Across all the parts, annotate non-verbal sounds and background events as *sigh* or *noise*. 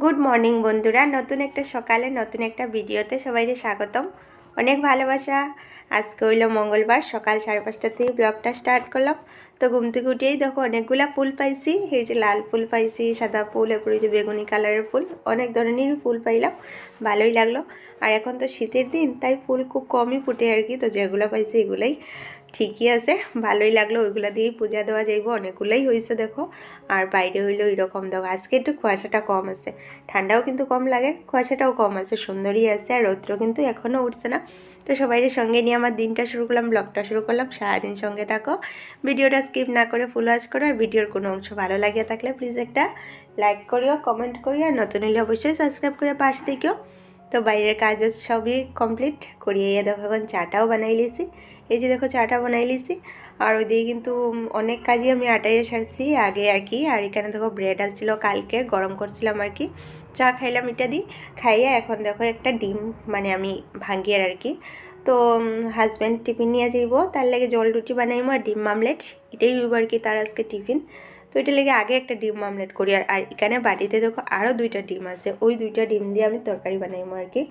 Good morning বন্ধুরা। নতুন একটা সকালে, নতুন একটা ভিডিওতে সবাইকে স্বাগতম। অনেক ভালোবাসা। আজকে হইল মঙ্গলবার, সকাল সাড়ে পাঁচটা থেকে ব্লগটা স্টার্ট করলাম। তো ঘুম থেকে দেখো, অনেকগুলা ফুল পাইছি। এই যে লাল ফুল পাইছি, সাদা ফুল, এরপরে যে বেগুনি কালারের ফুল, অনেক ধরনেরই ফুল পাইলাম। ভালোই লাগল। আর এখন তো শীতের দিন, তাই ফুল খুব কমই ফুটে আর কি। তো যেগুলো পাইছি এগুলাই। ঠিকই আছে, ভালোই লাগল, ওইগুলো দিয়েই পূজা দেওয়া যাইব, অনেকগুলোই হয়েছে দেখো। আর বাইরে হইল এরকম দেখো, আজকে একটু কুয়াশাটা কম আছে, ঠান্ডাও কিন্তু কম লাগে, কুয়াশাটাও কম আছে, সুন্দরই আছে, আর রৌদ্র কিন্তু এখনও উঠছে না। তো সবাইয়ের সঙ্গে নিয়ে আমার দিনটা শুরু করলাম, ব্লগটা শুরু করলাম, সারাদিন সঙ্গে থাকো। ভিডিওটা স্কিপ না করে ফুল ওয়াচ করো, আর ভিডিওর কোনো অংশ ভালো লাগিয়ে থাকলে প্লিজ একটা লাইক করিও, কমেন্ট করিও, আর নতুন হলে অবশ্যই সাবস্ক্রাইব করে পাশে থেকেও। তো বাইরের কাজও সবই কমপ্লিট করিয়ে দেখো এখন চাটাও বানাই লিয়েছি এই যে দেখো চাটা বানাই লিছি। আর ওইদিকে কিন্তু অনেক কাজই আমি আটাইয়ে সারছি। আগে আর কি, আর এখানে দেখো ব্রেড আসছিল কালকে, গরম করছিলাম আর কি। চা খাইলাম এটা দিই খাইয়ে এখন দেখো একটা ডিম মানে আমি ভাঙ্গিয়ে আর কি। তো হাজব্যান্ড টিফিন নিয়ে যাইব। তার লাগে জল রুটি বানাইবো আর ডিম মামলেট এটাই হইব আর কি তার আজকে টিফিন তো এটা লেগে আগে একটা ডিম মামলেট করি। আর আর এখানে বাটিতে দেখো আরও দুইটা ডিম আছে। ওই দুইটা ডিম দিয়ে আমি তরকারি বানাইবো আর কি।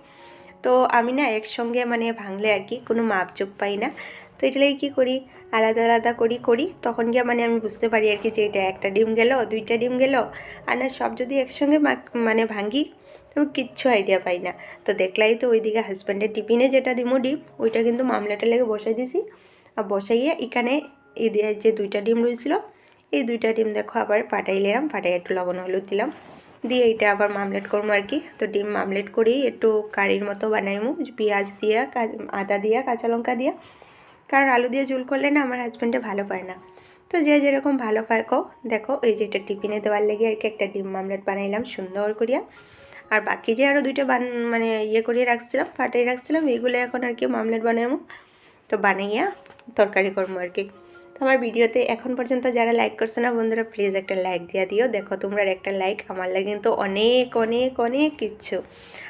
তো আমি না একসঙ্গে মানে ভাঙলে আর কি কোনো মাপযোগ পাই না। তো এটা লাগে কী করি? আলাদা আলাদা করি করি। তখন গিয়ে মানে আমি বুঝতে পারি আর কি যে এটা একটা ডিম গেল, দুইটা ডিম গেল। আর না সব যদি একসঙ্গে মানে ভাঙি, তো কিচ্ছু আইডিয়া পাই না। তো দেখলাই তো ওইদিকে হাজব্যান্ডের টিফিনে যেটা দিমো ডিম, ওইটা কিন্তু মামলাটা লেগে বসাই দিছি। আর বসাইয়ে এখানে এই যে দুইটা ডিম রয়েছিল এই দুইটা ডিম দেখো আবার ফাটাইলাম ফাটাই একটু লবণ হলুদ দিলাম। দিয়ে এটা আবার মামলেট করব আর কি। তো ডিম মামলেট করি একটু কারির মতো বানাইমু পেঁয়াজ দিয়া আদা দিয়া, কাঁচা লঙ্কা দিয়া। কারণ আলু দিয়ে ঝুল করলে না আমার হাজব্যান্ডে ভালো পায় না। তো যে যেরকম ভালো পায় কো, দেখো এই যে এটা টিফিনে দেওয়ার লেগে আর কি একটা ডিম মামলেট বানাইলাম সুন্দর করিয়া। আর বাকি যে আরও দুইটা বান মানে ইয়ে করিয়ে রাখছিলাম ফাটিয়ে রাখছিলাম, এইগুলো এখন আর কি মামলেট বানাইমু। তো বানাইয়া তরকারি করব আর কি। আমার ভিডিওতে এখন পর্যন্ত যারা লাইক করছে না, বন্ধুরা প্লিজ একটা লাইক দিয়ে দিও। দেখো তোমরা একটা লাইক আমার লাগে কিন্তু অনেক অনেক অনেক কিচ্ছু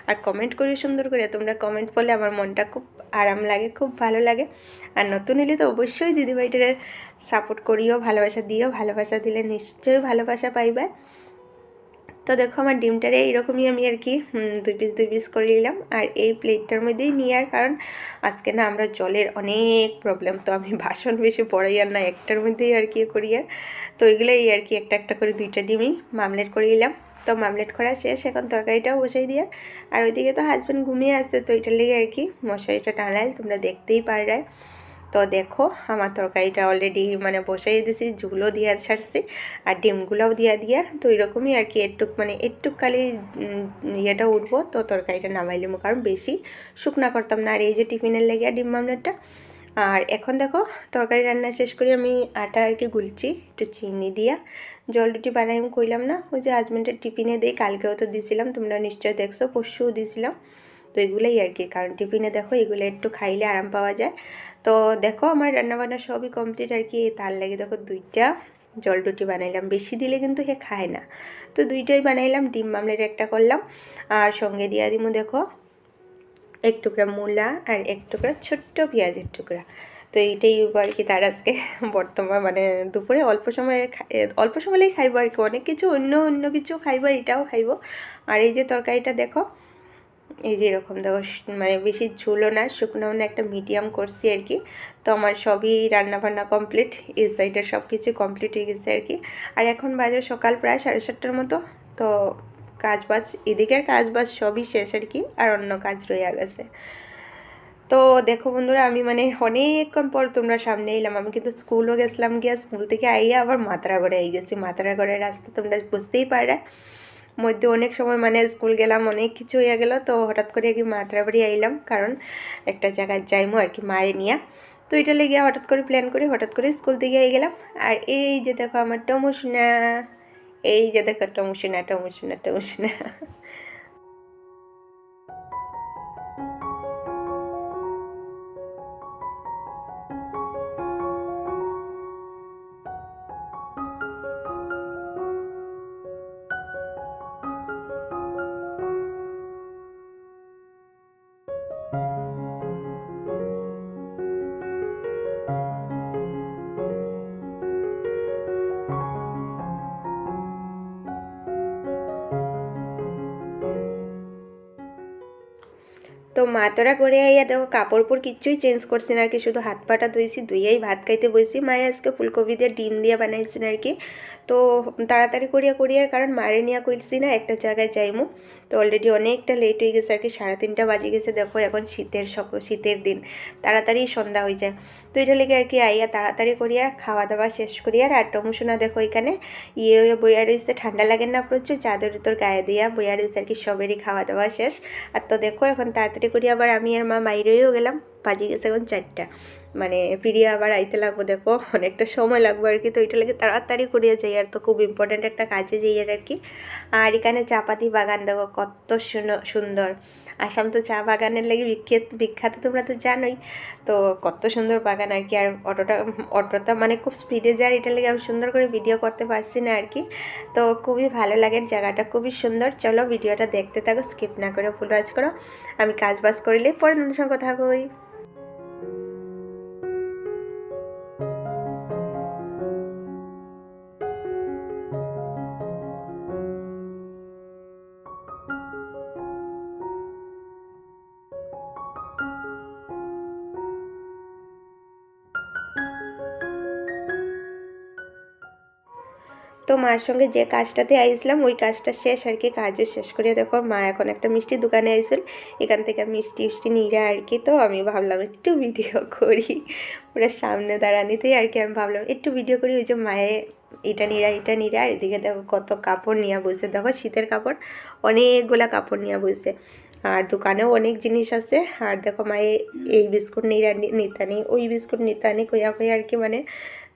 আর কমেন্ট করিও সুন্দর করে, তোমরা কমেন্ট পড়লে আমার মনটা খুব আরাম লাগে, খুব ভালো লাগে। আর নতুন এলে তো অবশ্যই দিদিভাইটারে সাপোর্ট করিও, ভালোবাসা দিও, ভালোবাসা দিলে নিশ্চয়ই ভালোবাসা পাইবে। তো দেখো আমার ডিমটারে এইরকমই আমি আর কি দুই পিস দুই পিস করে নিলাম। আর এই প্লেটটার মধ্যেই নেওয়ার কারণ আজকে না আমরা জলের অনেক প্রবলেম তো আমি বাসন বেশি পড়াই আর না একটার মধ্যেই আর কি করি আর। তো এগুলোই আর কি একটা একটা করে দুইটা ডিমই মামলেট করে নিলাম। তো মামলেট করা শেষ, এখন তরকারিটাও বসাই দিয়ে। আর ওইদিকে তো হাজব্যান্ড ঘুমিয়ে আসছে তো এটার লেগে আর কি মশারিটা টানাইল তোমরা দেখতেই পারবে তো দেখো, আমার তরকারিটা অলরেডি মানে বসাই দিয়েছি ঝুলো দিয়ে ছাড়ছি আর ডিমগুলোও দিয়ে দিয়ে, তো এরকমই আর কি একটুক মানে একটুক খালি ইয়েটা উঠবো, তো তরকারিটা নামাইলাম কারণ বেশি শুকনা করতাম না। আর এই যে টিফিনের লেগে ডিম মামলাটা আর এখন দেখো, তরকারি রান্না শেষ করে আমি আটা আর কি গুলছি, একটু চিনি দিয়া। জল রুটি বানাই আমি কইলাম না, ওই যে হাজব্যান্ডের টিফিনে দিই, কালকেও তো দিয়েছিলাম তোমরা নিশ্চয় দেখছ, পরশুও দিয়েছিলাম তো এগুলোই আর কি, কারণ টিফিনে দেখো, এগুলো একটু খাইলে আরাম পাওয়া যায়। তো দেখো আমার রান্নাবান্না সবই কমপ্লিট আর কি, তার লাগে দেখো দুইটা জল রুটি বানাইলাম। বেশি দিলে কিন্তু সে খায় না। তো দুইটাই বানাইলাম, ডিম মামলের একটা করলাম। আর সঙ্গে দিয়া দিমু দেখো এক টুকরা মূলা আর এক টুকরা ছোট্ট পেঁয়াজের টুকরা। তো এইটাই আর কি তার আজকে *laughs* বর্তমান মানে দুপুরে অল্প সময়ে অল্প সময়ই খাইবো আর কি। অনেক কিছু, অন্য অন্য কিছু খাইবো এটাও খাইবো। আর এই যে তরকারিটা দেখো এই যে এরকম দেখো মানে বেশি ঝুলো না শুকনোও না, একটা মিডিয়াম করছি আর কি তো আমার সবই রান্নাবান্না কমপ্লিট এই সাইডের সব কিছু কমপ্লিট হয়ে গেছে আর কি আর এখন বাজে সকাল প্রায় সাড়ে সাতটার মতো, তো কাজ বাজ এদিকের কাজ বাজ সবই শেষ আর কি আর অন্য কাজ রয়ে গেছে। তো দেখো বন্ধুরা, আমি মানে অনেকক্ষণ পর তোমরা সামনে এলাম, আমি কিন্তু স্কুলও গেছিলাম গিয়া, স্কুল থেকে আইয়া আবার মাতারাগড়ে আই গেছি মাতারাগড়ের রাস্তা তোমরা বুঝতেই পারে মধ্যে অনেক সময় মানে স্কুল গেলাম, অনেক কিছু হয়ে গেল, তো হঠাৎ করে আর কি মাদ্রাবাড়ি আইলাম। কারণ একটা জায়গায় যাইমো আর কি মায়ের নিয়া। তো এটা লেগে হঠাৎ করে প্ল্যান করি হঠাৎ করে স্কুল থেকে আই গেলাম। আর এই যে দেখো আমার টমুসুনা, এই যে দেখো টমুসুনা, টমসিনা, টমুসুনা। মা তোরা করে আইয়া দেখো, কাপড় পর কিচ্ছুই চেঞ্জ করছি না আর কি, শুধু হাত পাটা ধুইছি, ধুইয়াই ভাত খাইতে বসি মায়ে আজকে ফুলকপি দিয়ে ডিম দিয়ে বানাইছেন আর কি। তো তাড়াতাড়ি করিয়া করিয়া, কারণ মারে নিয়া কইছি না, একটা জায়গায় যাইমু। তো অলরেডি অনেকটা লেট হয়ে গেছে আর কি, সাড়ে তিনটা বাজে গেছে। দেখো, এখন শীতের সক, শীতের দিন। তাড়াতাড়ি সন্ধ্যা হয়ে যায়। তো এটা লেগে আর কি আইয়া তাড়াতাড়ি করিয়া খাওয়া দাওয়া শেষ করিয়া, আর টমুসোনা দেখো এখানে ইয়ে ইয়ে বইয়া রয়েছে ঠান্ডা লাগে না প্রচুর চাদর তোর গায়ে দিয়া বইয়া রয়েছে আর কি, সবেরই খাওয়া দাওয়া শেষ। আর তো দেখো, এখন তাড়াতাড়ি করি আবার আমি আর মা বাইরেও গেলাম বাজে গেছে এখন চারটা। মানে ফিরিয়ে আবার আইতে লাগবো, দেখো, অনেকটা সময় লাগবে আর কি। তো এটা লাগে তাড়াতাড়ি করিয়া যাই আর তো, খুব ইম্পর্ট্যান্ট একটা কাজে যাই আর কি। আর এখানে চাপাতি বাগান, দেখো, কত সুন- সুন্দর। আসাম তো চা বাগানের লাগে বিখ্যাত বিখ্যাত তোমরা তো জানোই। তো কত সুন্দর বাগান আর কি। আর অটোটা অটোটা মানে খুব স্পিডে যায়, এটা লেগে আমি সুন্দর করে ভিডিও করতে পারছি না আর কি। তো খুবই ভালো লাগে, জায়গাটা খুবই সুন্দর। চলো ভিডিওটা দেখতে থাকো স্কিপ না করে ফুল ওয়াচ করো। আমি কাজ বাজ করিলে পরে তোমাদের সঙ্গে কথা কই তো মার সঙ্গে যে কাজটাতে আইছিলাম, ওই কাজটা শেষ আর কি, কাজও শেষ করে দেখো মা এখন একটা মিষ্টি দোকানে আইছিল। এখান থেকে মিষ্টি মিষ্টি নিয়ে আর কি, তো আমি ভাবলাম একটু ভিডিও করি। পুরো সামনে দাঁড়ানিতেই আর কি আমি ভাবলাম একটু ভিডিও করি, ওই যে মায়ে এটা নিরা এটা নিরা আর এদিকে দেখো কত কাপড় নিয়ে বসে। দেখো শীতের কাপড়, অনেকগুলা কাপড় নিয়ে বসে। আর দোকানেও অনেক জিনিস আছে। আর দেখো মায়ে এই বিস্কুট নিরা নিতানি, ওই বিস্কুট নিতানি কইয়া কইয়া আর কি মানে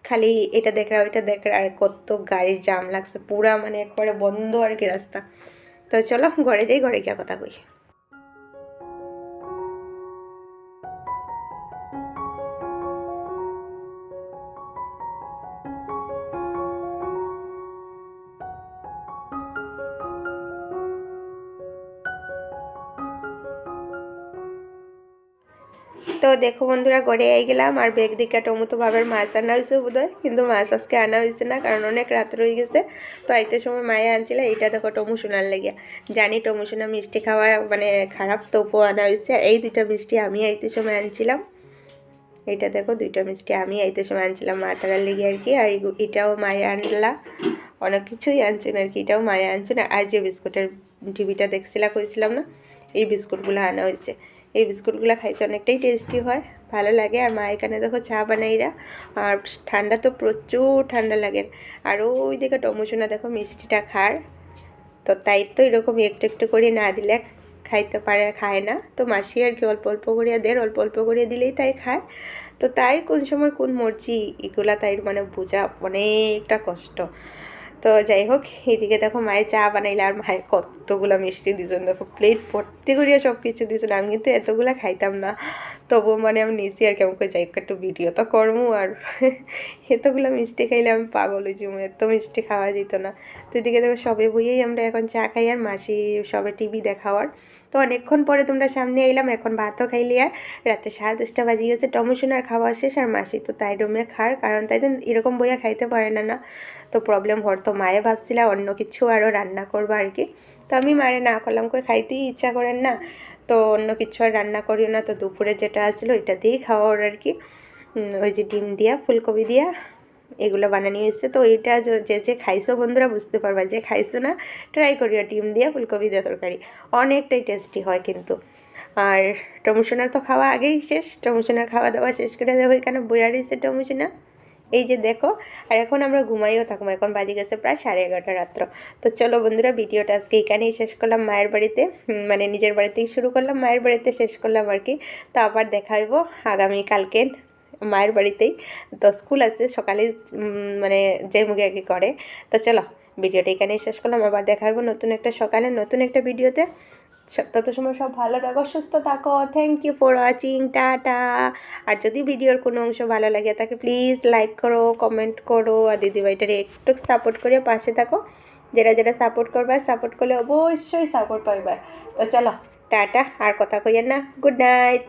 খালি এটা দেখরা ওইটা দেখরা আর কত গাড়ির জাম লাগছে, পুরা মানে একবারে বন্ধ আর কি রাস্তা। তো চলো ঘরে যাই, ঘরে গিয়ে কথা কই তো দেখো বন্ধুরা গড়ে আই গেলাম আর বেগ দিকে টমেটো ভাবের মাছ আনা হয়েছে বোধহয়। কিন্তু মাছ আজকে আনা হয়েছে না, কারণ অনেক রাত রয়ে গেছে। তো আইতে সময় মায়ে আনছিল, এইটা দেখো টমু সোনার লেগে। জানি টমু সোনা মিষ্টি খাওয়া মানে খারাপ, তবুও আনা হয়েছে। এই দুইটা মিষ্টি আমি আইতে সময় আনছিলাম। এটা দেখো, দুইটা মিষ্টি আমি আইতে সময় আনছিলাম মা তারার লেগে আর কি। আর এটাও মায়ে আনলা। অনেক কিছুই আনছেন আর কি, এটাও মায়ে আনছেন। আর যে বিস্কুটের টিভিটা দেখছিলা, কইছিলাম না, এই বিস্কুটগুলো আনা হয়েছে। এই বিস্কুটগুলো খাইতে অনেকটাই টেস্টি হয়, ভালো লাগে। আর মা এখানে দেখো চা বানাইরা আর ঠান্ডা তো প্রচুর ঠান্ডা লাগে। আর ওই দিকে টমোচনা দেখো মিষ্টিটা খার। তো তাই তো এরকম একটু একটু করে না দিলে খাইতে পারে, খায় না। তো মাসি আর কি অল্প অল্প করিয়া দেয়, অল্প অল্প করিয়া দিলেই তাই খায়। তো তাই কোন সময় কোন মর্জি এগুলা তাই মানে বোঝা অনেকটা কষ্ট। তো যাই হোক এদিকে দেখো মায়ের চা বানাইলে আর মায়ের কতগুলো মিষ্টি দিয়েছেন দেখো প্লেট ভর্তি করিয়া সব কিছু দিয়েছেন আমি কিন্তু এতগুলো খাইতাম না। তবু মানে আমি নিয়েছি আর কেমন করে যাই একটু ভিডিও তো করব আর *laughs* এতগুলো মিষ্টি খাইলে আমি পাগল হয়েছি এত মিষ্টি খাওয়া যেত না। তো এদিকে দেখো, সবে বইয়েই আমরা এখন চা খাই আর মাসি সবে টিভি দেখাওয়ার। তো অনেকক্ষণ পরে তোমরা সামনে এলাম, এখন ভাতও খাইলি আর। রাতে সাড়ে দশটা বাজে গেছে টমোশনার খাওয়া শেষ আর মাসি তো তাই রুমে খার, কারণ তাই তো এরকম বইয়া খাইতে পারে না না। তো প্রবলেম হর তো মায়ে ভাবছিলাম অন্য কিছু আরও রান্না করব আর কি। তো আমি মারে না করলাম করে খাইতেই ইচ্ছা করেন না। তো অন্য কিছু আর রান্না করিও না, তো দুপুরে যেটা আসলো ওইটা দিয়েই খাওয়ার আর কি। ওই যে ডিম দিয়া, ফুলকপি দিয়া এগুলো বানানি হয়েছে। তো এটা যে- যে খাইছো বন্ধুরা বুঝতে পারবা, যে খাইছো না ট্রাই করিও ডিম দিয়ে ফুলকপি দিয়া তরকারি। অনেকটাই টেস্টি হয় কিন্তু। আর টমুসোনার তো খাওয়া আগেই শেষ, টমুসোনার খাওয়া দাওয়া শেষ করে দেখো এখানে বইয়া রয়েছে টমোশনা এই যে দেখো, আর এখন আমরা ঘুমাইও থাকব এখন বাজে গেছে প্রায় সাড়ে এগারোটা রাত্র। তো চলো বন্ধুরা, ভিডিওটা আজকে এখানেই শেষ করলাম মায়ের বাড়িতে মানে নিজের বাড়িতেই শুরু করলাম, মায়ের বাড়িতে শেষ করলাম আর কি। তো আবার দেখা হইব আগামী কালকে মায়ের বাড়িতেই। তো স্কুল আছে, সকালে মানে যে মুখে কি করে। তো চলো, ভিডিওটা এখানেই শেষ করলাম। আবার দেখা হইব নতুন একটা সকালে, নতুন একটা ভিডিওতে। তত সময় সব ভালো থাকো, সুস্থ থাকো। Thank you for watching tata. আর যদি ভিডিওর কোনো অংশ ভালো লাগে, তাকে প্লিজ লাইক করো কমেন্ট করো। আর দিদিভাইটার একটু সাপোর্ট করে পাশে থাকো। যারা যারা সাপোর্ট করবে সাপোর্ট করলে অবশ্যই সাপোর্ট পাইবে। তো চলো, টাটা। আর কথা কইয়েন না। Good night